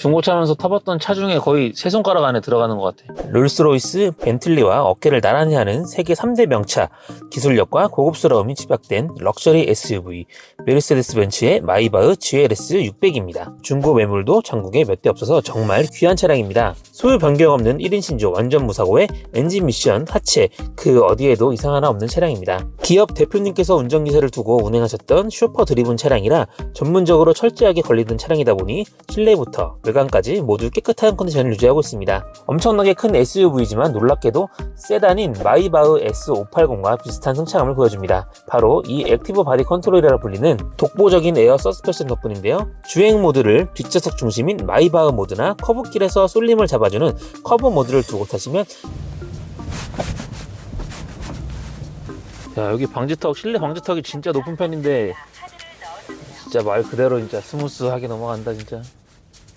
중고차면서 타봤던 차 중에 거의 세 손가락 안에 들어가는 것 같아. 롤스로이스, 벤틀리와 어깨를 나란히 하는 세계 3대 명차, 기술력과 고급스러움이 집약된 럭셔리 SUV, 메르세데스 벤츠의 마이바흐 GLS 600입니다. 중고 매물도 전국에 몇 대 없어서 정말 귀한 차량입니다. 소유 변경 없는 1인 신조 완전 무사고의 엔진 미션, 하체, 그 어디에도 이상 하나 없는 차량입니다. 기업 대표님께서 운전기사를 두고 운행하셨던 슈퍼 드리븐 차량이라 전문적으로 철저하게 관리된 차량이다 보니 실내부터 외관까지 모두 깨끗한 컨디션을 유지하고 있습니다. 엄청나게 큰 SUV지만 놀랍게도 세단인 마이바흐 S580과 비슷한 승차감을 보여줍니다. 바로 이 액티브 바디 컨트롤이라 불리는 독보적인 에어 서스펜션 덕분인데요. 주행 모드를 뒷좌석 중심인 마이바흐 모드나 커브길에서 쏠림을 잡아주는 커브 모드를 두고 타시면 야 여기 방지턱 실내 방지턱이 진짜 높은 편인데 진짜 말 그대로 진짜 스무스하게 넘어간다 진짜.